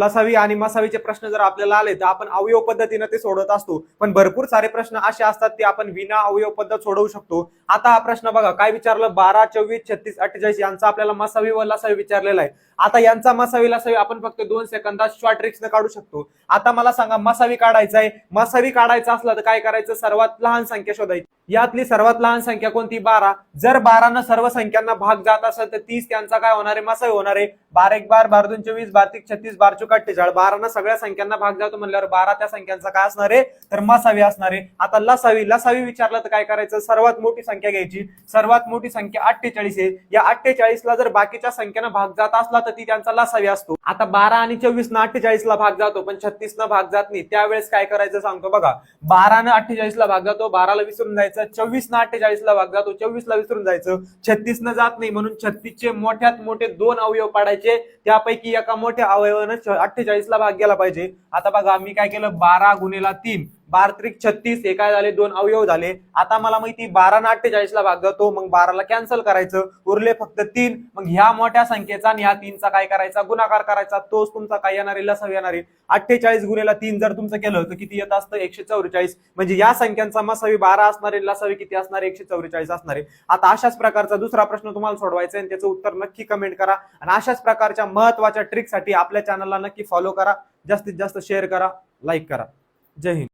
लसावी आणि मसावीचे प्रश्न जर आपल्याला आले तर आपण अवयव पद्धतीने ते सोडवत असतो. पण भरपूर सारे प्रश्न असे असतात ते आपण विना अवयव पद्धत सोडवू शकतो. आता हा प्रश्न बघा काय विचारलं? बारा चोवीस छत्तीस अठ्ठेचाळीस यांचा आपल्याला मसावी व लसावी विचारलेला आहे. आता यांचा मसावी लसावी आपण फक्त दोन सेकंदात शॉर्ट ट्रिक्सने काढू शकतो. आता मला सांगा मसावी काढायचा आहे? मसावी काढायचा असला तर काय करायचं? सर्वात लहान संख्या शोधायची. यातली सर्वात लहान संख्या कोणती? बारा. जर बारानं सर्व संख्यांना भाग जात असेल तर तीस त्यांचा काय होणार आहे? मसावी होणार आहे. बार एक बार बार दोन चोवीस बार तीन छत्तीस बार चौक अठ्ठेचाळीस बारानं सगळ्या संख्यांना भाग जातो म्हणल्यावर बारा त्या संख्यांचा काय असणार आहे? तर मसावी असणार आहे. आता लसावी लसावी विचारलं तर काय करायचं? सर्वात मोठी संख्या घ्यायची. सर्वात मोठी संख्या अठ्ठेचाळीस आहे. या अठ्ठेचाळीस ला जर बाकीच्या संख्येनं भाग जात असला तर ती त्यांचा लसावी असतो. आता बारा आणि चोवीस ना अठ्ठेचाळीस ला भाग जातो पण छत्तीस न भाग जात नाही. त्यावेळेस काय करायचं सांगतो बघा. बारानं अठ्ठेचाळीस ला भाग जातो बाराला विसरून जायचं. चोवीस न अठ्ठेचाळीस ला भाग जातो चोवीस ला विसरून जायचं. छत्तीस न जात नाही म्हणून छत्तीसचे मोठ्यात मोठे दोन अवयव पाडायचे. त्यापैकी एका मोठ्या अवयवानं अठ्ठेचाळीस ला भाग गेला पाहिजे. आता बघा मी काय केलं? बारा गुन्हेला तीन. बारा त्रिक छत्तीस हे काय झाले दोन अवयव झाले. आता मला माहिती बारा ना अठ्ठेचाळीस ला भाग जातो मग बाराला कॅन्सल करायचं. उरले फक्त तीन मग ह्या मोठ्या संख्येचा आणि ह्या तीनचा काय करायचा? गुणाकार करायचा. तोच तुमचा काय येणार? आहे लसव येणार. आहे अठ्ठेचाळीस गुन्हेला तीन जर तुमचं केलं तर किती येत असतं? एकशे चौवेचाळीस. म्हणजे या संख्यांचा मसावी बारा असणार आहे लसावी किती असणार? आहे एकशे चौवेचाळीस असणार. आहे आता अशाच प्रकारचा दुसरा प्रश्न तुम्हाला सोडवायचा आहे आणि त्याचं उत्तर नक्की कमेंट करा. आणि अशाच प्रकारच्या महत्त्वाच्या ट्रिकसाठी आपल्या चॅनलला नक्की फॉलो करा. जास्तीत जास्त शेअर करा. लाईक करा. जय हिंद.